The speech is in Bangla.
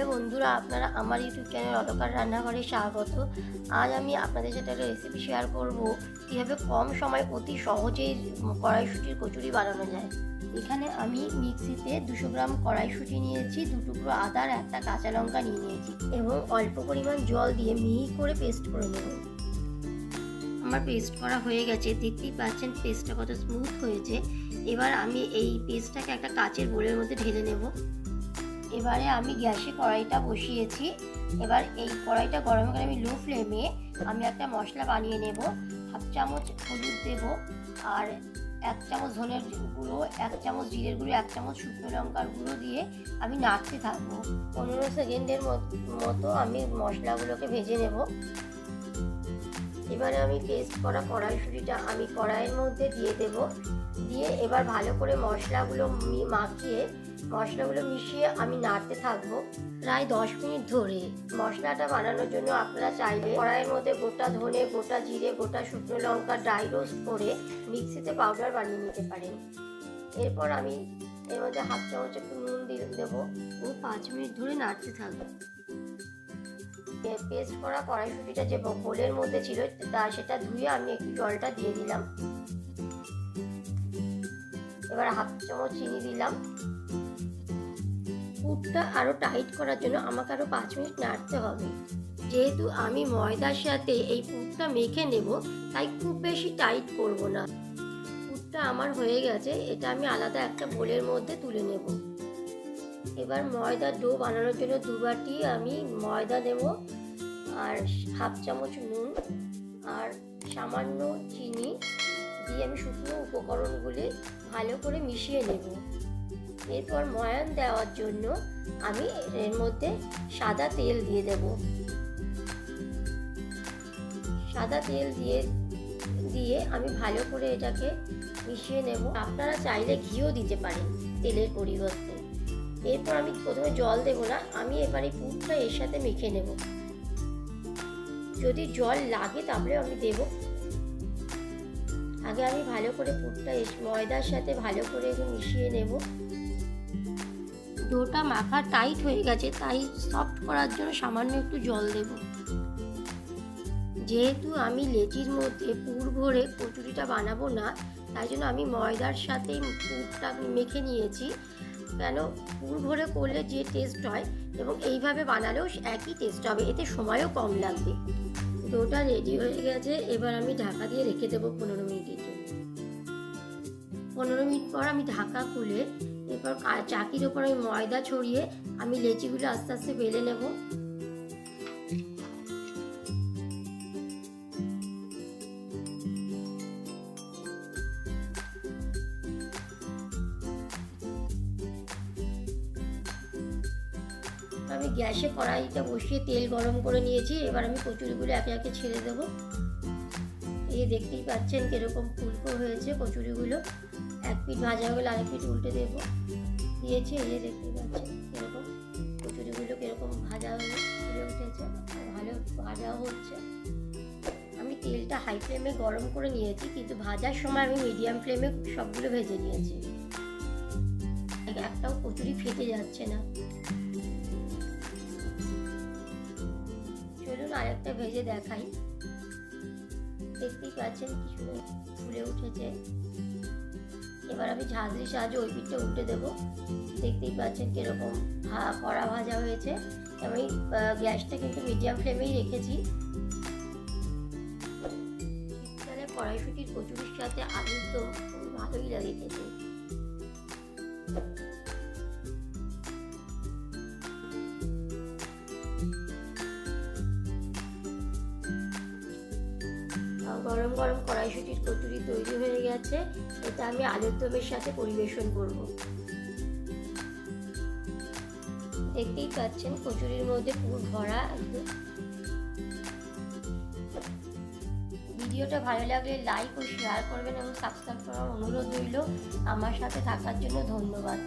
হ্যালো বন্ধুরা আপনারা আমার ইউটিউব চ্যানেল অলকার রান্নাঘরে স্বাগত। আজ আমি আপনাদের সাথে একটা রেসিপি শেয়ার করব, কীভাবে কম সময় অতি সহজেই কড়াইশুটির কচুরি বানানো যায়। এখানে আমি মিক্সিতে দুশো গ্রাম কড়াইশুটি নিয়েছি, দু টুকরো আদার একটা কাঁচা লঙ্কা নিয়ে নিয়েছি এবং অল্প পরিমাণ জল দিয়ে মিহি করে পেস্ট করে নেব। আমার পেস্ট করা হয়ে গেছে, দেখতেই পাচ্ছেন পেস্টটা কত স্মুথ হয়েছে। এবার আমি এই পেস্টটাকে একটা কাচের বোলের মধ্যে ঢেলে নেব। এবারে আমি গ্যাসে কড়াইটা বসিয়েছি। এবার এই কড়াইটা গরম করে আমি লো ফ্লেমে আমি একটা মশলা বানিয়ে নেব। হাফ চামচ হলুদ দেব আর এক চামচ ধনের গুঁড়ো, এক চামচ জিরের গুঁড়ো, এক চামচ শুকনো লঙ্কার গুঁড়ো দিয়ে আমি নাড়তে থাকব। পনেরো সেকেন্ডের মতো আমি মশলাগুলোকে ভেজে নেব। এবারে আমি পেস্ট করা কড়াইশুটিটা আমি কড়াইয়ের মধ্যে দিয়ে দেব। দিয়ে এবার ভালো করে মশলাগুলো মাখিয়ে মশলাগুলো মিশিয়ে আমি নাড়তে থাকব। প্রায় দশ মিনিট ধরে মশলাটা বানানোর জন্য আপনারা চাইলে কড়াইয়ের মধ্যে গোটা ধনে, গোটা জিরে, গোটা শুকনো লঙ্কা ড্রাই রোস্ট করে মিক্সিতে পাউডার বানিয়ে নিতে পারেন। এরপর আমি এর মধ্যে হাফ চামচ একটু নুন দিয়ে দেবো। ও পাঁচ মিনিট ধরে নাড়তে থাকব। পেস্ট করা কড়াইশুটিটা যে বোলের মধ্যে ছিল, তা সেটা ধুয়ে আমি একটু জলটা দিয়ে দিলাম। এবার হাফ চামচ চিনি দিলাম। পুরটা আরও টাইট করার জন্য আমাকে আরও পাঁচ মিনিট নাড়তে হবে। যেহেতু আমি ময়দার সাথে এই পুরটা মেখে নেব, তাই খুব বেশি টাইট করব না। পুরটা আমার হয়ে গেছে, এটা আমি আলাদা একটা বোলের মধ্যে তুলে নেব। এবার ময়দার ডো বানানোর জন্য দুবারটি আমি ময়দা দেব, আর হাফ চামচ নুন, আর সামান্য চিনি দিয়ে আমি শুকনো উপকরণগুলি ভালো করে মিশিয়ে নেব। এরপর ময়ান দেওয়ার জন্য আমি এর মধ্যে সাদা তেল দিয়ে দেব। সাদা তেল দিয়ে দিয়ে আমি ভালো করে এটাকে মিশিয়ে নেব। আপনারা চাইলে ঘিও দিতে পারেন তেলের পরিবর্তে। এরপর আমি প্রথমে জল দেব না, আমি এবার পুরটা এর সাথে মেখে নেব। যদি জল লাগে তাহলে আমি দেব। আগে আমি ভালো করে পুরটা ময়দার সাথে ভালো করে মিশিয়ে নেব। ডোটা মাখা টাইট হয়ে গেছে, তাই সফট করার জন্য সামান্য একটু জল দেব। যেহেতু আমি লেচির মধ্যে পুর ভরে কচুরিটা বানাবো না, তাই জন্য আমি ময়দার সাথেই পুরটা মেখে নিয়েছি। কেন? পুর ভরে করলে যে টেস্ট হয় এবং এইভাবে বানালেও একই টেস্ট হবে, এতে সময়ও কম লাগবে। ডোটা রেডি হয়ে গেছে, এবার আমি ঢাকা দিয়ে রেখে দেবো পনেরো মিনিটের জন্য। পনেরো মিনিট পর আমি ঢাকা খুলে এরপর চাকির ওপর আমি ময়দা ছড়িয়ে আমি লেচিগুলো আস্তে আস্তে বেলে নেব। আমি গ্যাসে কড়াইটা বসিয়ে তেল গরম করে নিয়েছি, এবার আমি কচুরিগুলো একে একে ছেড়ে দেবো। এই দেখতেই পাচ্ছেন কীরকম ফুলকো হয়েছে কচুরিগুলো। এক পিঠ ভাজা হয়ে গেলে, আরেক পিঠ উল্টে দেবো। দিয়েছি, এই দেখতেই পাচ্ছেন কীরকম কচুরিগুলো কীরকম ভাজা হয়ে ফুলে উঠেছে, ভালো ভাজাও হচ্ছে। আমি তেলটা হাই ফ্লেমে গরম করে নিয়েছি, কিন্তু ভাজার সময় আমি মিডিয়াম ফ্লেমে সবগুলো ভেজে নিয়েছি। একটাও কচুরি ফেটে যাচ্ছে না। চলুন আরেকটা ভেজে দেখাই। দেখতেই পাচ্ছেন কিছু ফুলে উঠেছে। এবার আমি ঝাঁঝরির সাহায্যে ওই পিঠটা উল্টে দেবো। দেখতেই পাচ্ছেন কীরকম কড়া ভাজা হয়েছে। আমি গ্যাসটা কিন্তু মিডিয়াম ফ্লেমেই রেখেছি। শীতকালে কড়াইশুটির কচুরির সাথে আলুর তো খুব ভালোই লাগে খেতে। গরম গরম কড়াইশুটির কচুরি তৈরি হয়ে গেছে। এটা আমি আলুর দমের সাথে পরিবেশন করব। দেখতেই পাচ্ছেন কচুরির মধ্যে পুরো ভরা ভিডিওটা ভালো লাগলে লাইক ও শেয়ার করবেন এবং সাবস্ক্রাইব করার অনুরোধ রইল। আমার সাথে থাকার জন্য ধন্যবাদ।